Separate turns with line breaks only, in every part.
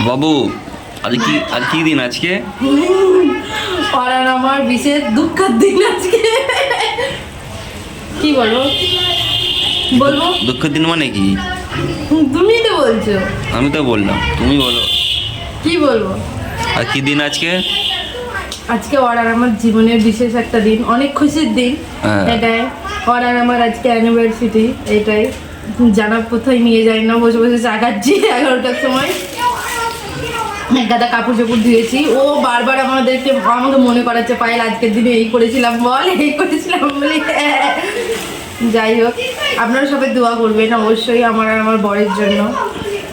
বাবু আজ কি আজ কি দিন আজকে?
পাড়ার আমার বিশেষ দুঃখের দিন আজকে। কি বলব? বলব?
দুঃখের দিন মানে কি?
তুমি তো বলছো।
আমি তো বললাম তুমি বলো।
কি বলব?
আর কি দিন আজকে?
আজকে অর্ডার আমার জীবনের বিশেষ একটা দিন অনেক খুশির দিন।
হ্যাঁ।
এটাই। অর্ডার আমার আজকে অ্যানিভার্সিটি এটাই। জানা কোথায় নিয়ে যাই না বসে বসে চা খাচ্ছি এগারোটার সময়। এক গাদা কাপড় চোপড় ধুয়েছি। ও বারবার আমাদেরকে আমাকে মনে করাচ্ছে পায়েল আজকের দিনে এই করেছিলাম বল এই করেছিলাম বলে। হ্যাঁ। যাই হোক আপনারা সবাই দোয়া করবেন অবশ্যই আমার আর আমার বরের জন্য।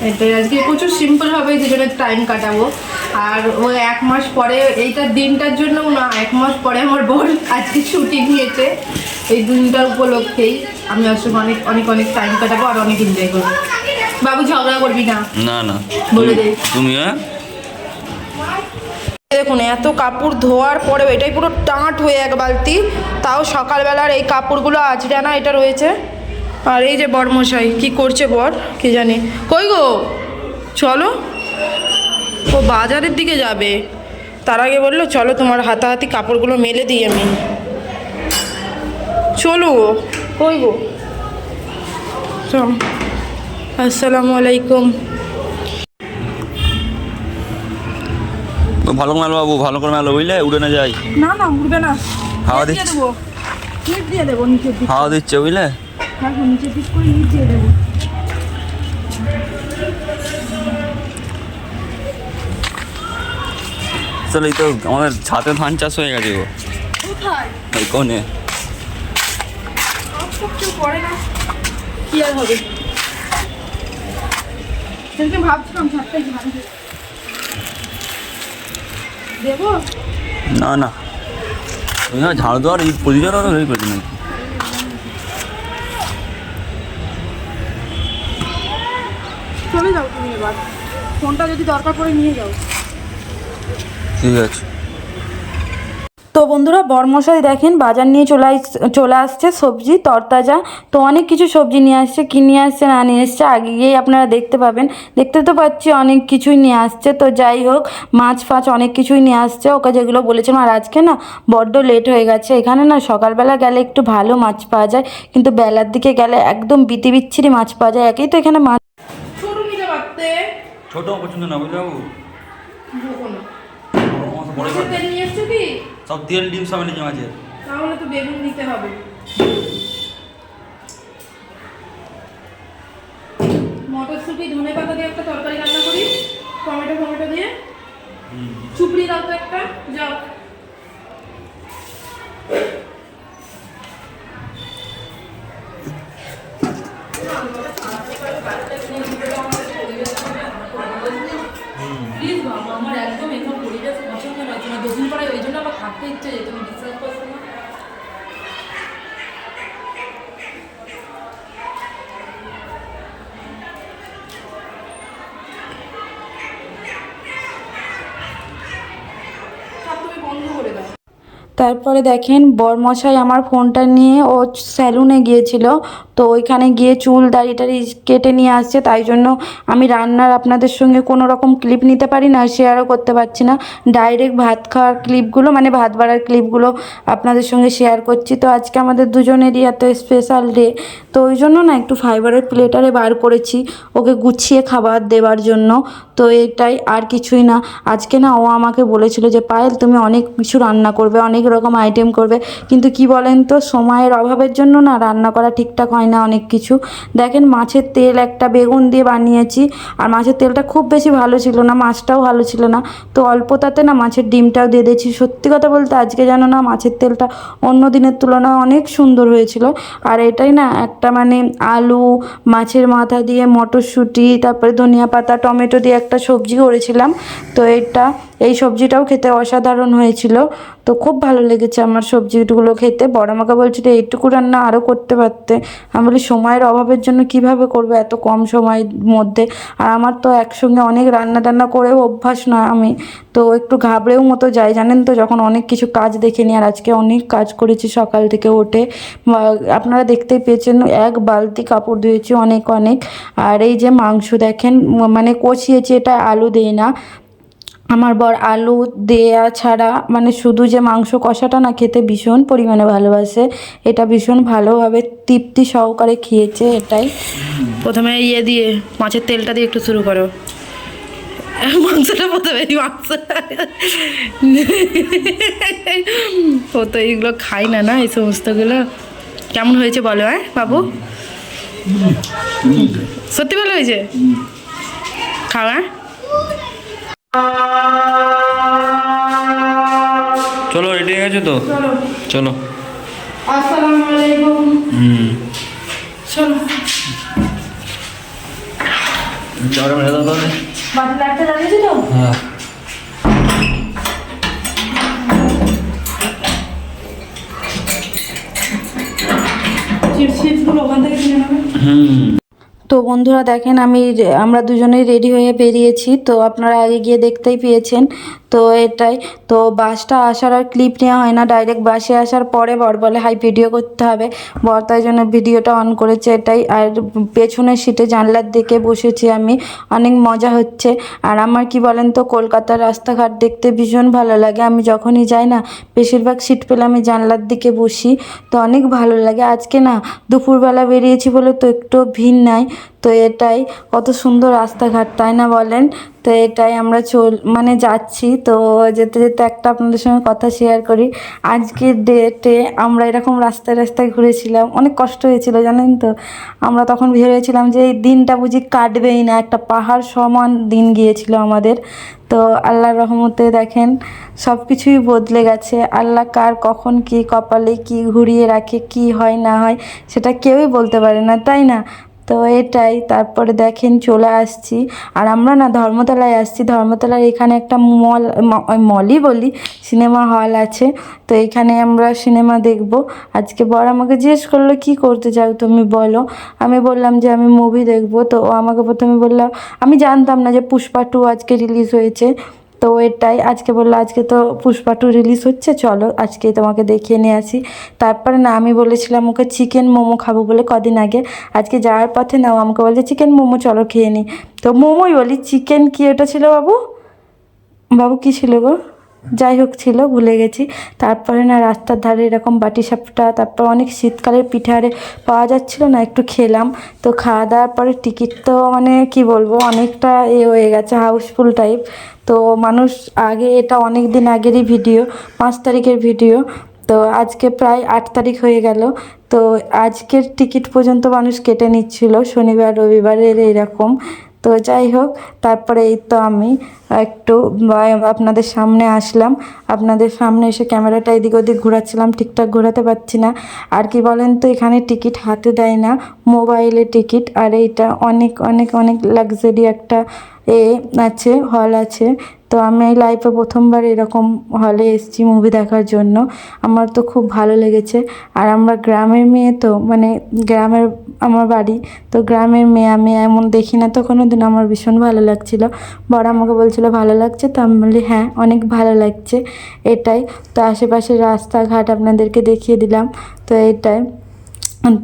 এটাই আজকে প্রচুর সিম্পলভাবে দুজনের টাইম কাটাবো। আর ও এক মাস পরে এইটার দিনটার জন্য না এক মাস পরে আমার বর আজকে ছুটি নিয়েছে। এই দিনটার উপলক্ষেই আমি সঙ্গে অনেক অনেক অনেক টাইম কাটাবো আর অনেক এনজয় করব। বাবু ঝগড়া করবি না?
না না।
বলে
তুমি-
দে।
তুমি হ্যাঁ?
দেখুন, এত কাপড় ধোয়ার পরেও এটাই পুরো টাঁট হয়ে এক বালতি, তাও সকালবেলার এই কাপড়গুলো আজরানা এটা রয়েছে। আর এই যে বরমশাই, কি করছে বর, কি জানি। কই গো? চলো। ও বাজারের দিকে যাবে। তার আগে বলল, চলো তোমার হাতাহাতি কাপড়গুলো মেলে দিই আমি। চলো কই গো? আসসালামু আলাইকুম।
ভালো করে মেলো বাবু ভালো করে মেলো বুঝলে উড়ে না যাই।
না না উঠবে না।
হাওয়া
দিয়ে
দিচ্ছে।
ক্লিপ দিয়ে দেবো নিচের দিকে
হাওয়া দিচ্ছে বুঝলে?
হ্যাঁ করে নিচ দিয়ে দেবো।
চলো এই তো আমাদের ছাতে ধান চাষ হয়ে গেছে গো।
কোথায়?
কোনে
কি আর হবে? ভাবছিলাম ছাদটাই
না না। ওই না ঝাড় দেওয়ার এই প্রতিজন হয়ে করছি নাকি
চলে যাও তুমি এবার। ফোনটা যদি দরকার পড়ে নিয়ে যাও।
ঠিক আছে।
তো বন্ধুরা বরমশাই দেখেন বাজার নিয়ে চলে চলে আসছে সবজি তরতাজা। তো অনেক কিছু সবজি নিয়ে আসছে কী নিয়ে আসছে না নিয়ে আসছে আগে গিয়েই আপনারা দেখতে পাবেন। দেখতে তো পাচ্ছি অনেক কিছুই নিয়ে আসছে। তো যাই হোক মাছ ফাছ অনেক কিছুই নিয়ে আসছে। ওকে যেগুলো বলেছিলাম আর আজকে না বড্ড লেট হয়ে গেছে। এখানে না সকালবেলা গেলে একটু ভালো মাছ পাওয়া যায় কিন্তু বেলার দিকে গেলে একদম বিতি বিচ্ছিরি মাছ পাওয়া যায়। একেই তো এখানে মাছ
ছোট
পছন্দ না বুঝলে বড়
তেল নিয়ে এসছো কি?
সব তেল ডিম সব নিয়ে মাছের
তাহলে তো বেগুন নিতে হবে। মটরশুঁটি ধনে পাতা দিয়ে একটা তরকারি রান্না করি টমেটো টমেটো দিয়ে। চুপড়ি দাও তো একটা যাও।
তারপরে দেখেন বরমশাই আমার ফোনটা নিয়ে ও স্যালুনে গিয়েছিল। তো ওইখানে গিয়ে চুল দাড়ি টাড়ি কেটে নিয়ে আসছে, তাই জন্য আমি রান্নার আপনাদের সঙ্গে কোনো রকম ক্লিপ নিতে পারি না শেয়ারও করতে পারছি না। ডাইরেক্ট ভাত খাওয়ার ক্লিপগুলো মানে ভাত বাড়ার ক্লিপগুলো আপনাদের সঙ্গে শেয়ার করছি। তো আজকে আমাদের দুজনেরই এত স্পেশাল ডে তো ওই জন্য না একটু ফাইবারের প্লেটারে বার করেছি, ওকে গুছিয়ে খাবার দেওয়ার জন্য। তো এটাই আর কিছুই না। আজকে না ও আমাকে বলেছিল যে, পায়েল, তুমি অনেক কিছু রান্না করবে, অনেক রকম আইটেম করবে। কিন্তু কি বলেন তো, সময়ের অভাবের জন্য না রান্না করা ঠিকঠাক হয় না অনেক কিছু। দেখেন মাছের তেল একটা বেগুন দিয়ে বানিয়েছি, আর মাছের তেলটা খুব বেশি ভালো ছিল না, মাছটাও ভালো ছিল না। তো অল্প তাতে না মাছের ডিমটাও দিয়ে দিয়েছি। সত্যি কথা বলতে আজকে যেন না মাছের তেলটা অন্য দিনের তুলনায় অনেক সুন্দর হয়েছিল। আর এটাই না একটা মানে আলু, মাছের মাথা দিয়ে মটরশুঁটি, তারপরে ধনিয়া পাতা, টমেটো দিয়ে একটা সবজি করেছিলাম। তো এটা এই সবজিটাও খেতে অসাধারণ হয়েছিল। তো খুব ভালো লেগেছে আমার সবজিগুলো খেতে। বড় আমাকে বলছিল, এইটুকু রান্না আরও করতে পারতে। আমি বলি, সময়ের অভাবের জন্য কীভাবে করব এত কম সময়ের মধ্যে? আর আমার তো একসঙ্গে অনেক রান্না টান্না করেও অভ্যাস না আমি। তো একটু ঘাবড়েও মতো যাই, জানেন তো, যখন অনেক কিছু কাজ দেখে নিই আর আজকে অনেক কাজ করেছি সকাল থেকে বা আপনারা দেখতেই পেয়েছেন, এক বালতি কাপড় ধুয়েছি অনেক অনেক। আর এই যে মাংস, দেখেন মানে কষিয়েছি, এটা আলু দেই না। আমার বর আলু দেয়া ছাড়া মানে শুধু যে মাংস কষাটা না খেতে ভীষণ পরিমাণে ভালোবাসে। এটা ভীষণ ভালোভাবে তৃপ্তি সহকারে খেয়েছে এটাই।
প্রথমে ইয়ে দিয়ে মাছের তেলটা দিয়ে একটু শুরু করো। মাংসটা প্রথমে মাংস। ও তো এইগুলো খাই না না? এই সমস্তগুলো। কেমন হয়েছে বলো হ্যাঁ বাবু? সত্যি ভালো হয়েছে? খাওয়া
চলো রেডি হয়ে গেছো তো? চলো। হুম।
চলো।
চাটা মেরে দাও তাহলে?
বাটি লাগতে দাঁড়িয়েছি তো?
হ্যাঁ।
চিপস চিপসগুলো ওখান থেকে কিনে নেবে?
হুম।
তো বন্ধুরা দেখেন আমি আমরা দুজনেই রেডি হয়ে বেরিয়েছি, তো আপনারা আগে গিয়ে দেখতেই পেয়েছেন। তো এটাই। তো বাসটা আসার আর ক্লিপ নেওয়া হয় না। ডাইরেক্ট বাসে আসার পরে বর বলে হাই ভিডিও করতে হবে। বর তাই জন্য ভিডিওটা অন করেছে এটাই। আর পেছনের সিটে জানলার দিকে বসেছি আমি। অনেক মজা হচ্ছে। আর আমার কি বলেন তো, কলকাতার রাস্তাঘাট দেখতে ভীষণ ভালো লাগে। আমি যখনই যাই না, বেশিরভাগ সিট পেলে আমি জানলার দিকে বসি। তো অনেক ভালো লাগে। আজকে না, দুপুরবেলা বেরিয়েছি বলে তো একটু ভিড় নাই। তো এটাই। কত সুন্দর রাস্তাঘাট, তাই না বলেন? তো এটাই আমরা চল মানে যাচ্ছি। তো যেতে যেতে একটা আপনাদের সঙ্গে কথা শেয়ার করি। আজকের ডেটে আমরা এরকম রাস্তায় রাস্তায় ঘুরেছিলাম। অনেক কষ্ট হয়েছিল, জানেন তো? আমরা তখন ভেবেছিলাম যে এই দিনটা বুঝি কাটবেই না। একটা পাহাড় সমান দিন গিয়েছিল আমাদের। তো আল্লাহর রহমতে দেখেন সব কিছুই বদলে গেছে। আল্লাহ কার কখন কি কপালে কি ঘুরিয়ে রাখে, কি হয় না হয়, সেটা কেউই বলতে পারে না, তাই না? তো এটাই, তারপরে দেখেন চলে আসছি। আর আমরা না ধর্মতলায় আসছি। ধর্মতলার এখানে একটা মল মলই বলি, সিনেমা হল আছে। তো এখানে আমরা সিনেমা দেখব। আজকে বর আমাকে জিজ্ঞেস করল, কি করতে চাও তুমি বলো? আমি বললাম যে, আমি মুভি দেখব। তো ও আমাকে প্রথমে বলল, আমি জানতাম না যে পুষ্পা টু আজকে রিলিজ হয়েছে। তো এটাই, আজকে বলল, আজকে তো পুষ্পা টু রিলিজ হচ্ছে, চলো আজকে তোমাকে দেখিয়ে নিয়ে আসি। তারপরে না, আমি বলেছিলাম ওকে চিকেন মোমো খাব বলে কদিন আগে। আজকে যাওয়ার পথে না আমাকে বলছে চিকেন মোমো চলো খেয়ে নি। তো মোমোই বলি চিকেন কি ওটা ছিল বাবু? বাবু কী ছিল গো? যাই হোক ছিল, ভুলে গেছি। তারপরে না রাস্তার ধারে এরকম বাটি সাপটা, তারপর অনেক শীতকালের পিঠে আরে পাওয়া যাচ্ছিল না, একটু খেলাম। তো খাওয়া দাওয়ার পরে টিকিট তো মানে কি বলব, অনেকটা এ হয়ে গেছে হাউসফুল টাইপ তো মানুষ আগে এটা অনেক দিন আগেরই ভিডিও পাঁচ তারিখের ভিডিও তো আজকে প্রায় আট তারিখ হয়ে গেল। তো আজকের টিকিট পর্যন্ত মানুষ কেটে নিচ্ছিল, শনিবার, রবিবারের এরকম। তো যাই হোক, তারপরে এই তো আমি একটু আপনাদের সামনে আসলাম। আপনাদের সামনে এসে ক্যামেরাটা এদিক ওদিক ঘোরাচ্ছিলাম, ঠিকঠাক ঘোরাতে পারছি না। আর কি বলেন তো, এখানে টিকিট হাতে দেয় না, মোবাইলে টিকিট। আর এইটা অনেক অনেক অনেক লাক্সারি একটা এ আছে হল আছে। তো আমি এই লাইফে প্রথমবার এরকম হলে এসেছি মুভি দেখার জন্য। আমার তো খুব ভালো লেগেছে। আর আমরা গ্রামের মেয়ে তো মানে গ্রামের আমার বাড়ি, তো গ্রামের মেয়ে, আমি এমন দেখি না তো কোনো দিন আমার ভীষণ ভালো লাগছিল। বড় আমাকে বলছিল, ভালো লাগছে? তো আমি বলি হ্যাঁ অনেক ভালো লাগছে। এটাই। তো আশেপাশের রাস্তাঘাট আপনাদেরকে দেখিয়ে দিলাম। তো এটাই।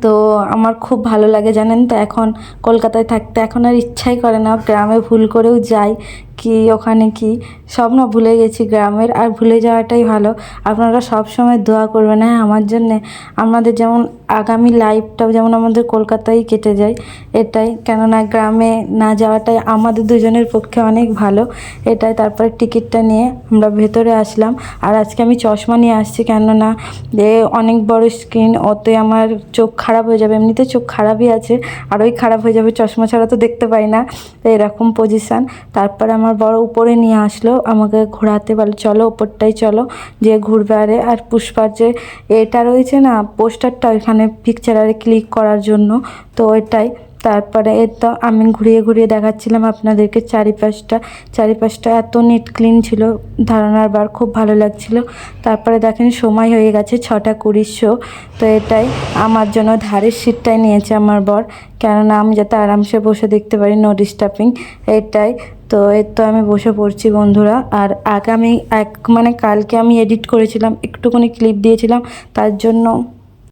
তো আমার খুব ভালো লাগে জানেন তো, এখন কলকাতায় থাকতে। এখন আর ইচ্ছাই করে না, গ্রামে ভুল করেও যাই। কি, ওখানে কি, সব না ভুলে গেছি গ্রামের, আর ভুলে যাওয়াটাই ভালো। আপনারা সব সময় দোয়া করবেন হ্যাঁ আমার জন্যে। আমাদের যেমন আগামী লাইফটাও যেমন আমাদের কলকাতায় কেটে যায়, এটাই। কেননা গ্রামে না যাওয়াটাই আমাদের দুজনের পক্ষে অনেক ভালো, এটাই। তারপরে টিকিটটা নিয়ে আমরা ভেতরে আসলাম। আর আজকে আমি চশমা নিয়ে আসছি, কেননা এ অনেক বড় স্ক্রিন ওতে আমার চোখ খারাপ হয়ে যাবে। এমনিতে চোখ খারাপই আছে আর ওই খারাপ হয়ে যাবে, চশমা ছাড়া তো দেখতে পাই না। এরকম পজিশান তারপরে আমার বড় উপরে নিয়ে আসলো, আমাকে ঘোরাতে বলে, চলো ওপরটাই চলো, যে ঘুরবে আরে। আর পুষ্পার যে এটা রয়েছে না, পোস্টারটা ওইখানে পিকচারে ক্লিক করার জন্য, তো ওইটাই। তারপরে তো আমি ঘুরিয়ে ঘুরিয়ে দেখাচ্ছিলাম আপনাদেরকে চারিপাশটা। চারিপাশটা এত নিট ক্লিন ছিল, ধারণার বার খুব ভালো লাগছিল। তারপরে দেখেন সময় হয়ে গেছে ছটা কুড়ির শো তো এটাই আমার জন্য ধারের সিটটাই নিয়েছে আমার বর। কেননা আমি যাতে আরামসে বসে দেখতে পারি নো ডিস্টার্বিং এটাই। তো এর তো আমি বসে পড়ছি বন্ধুরা, আর আগামী এক মানে কালকে আমি এডিট করেছিলাম, একটুখানি ক্লিপ দিয়েছিলাম, তার জন্য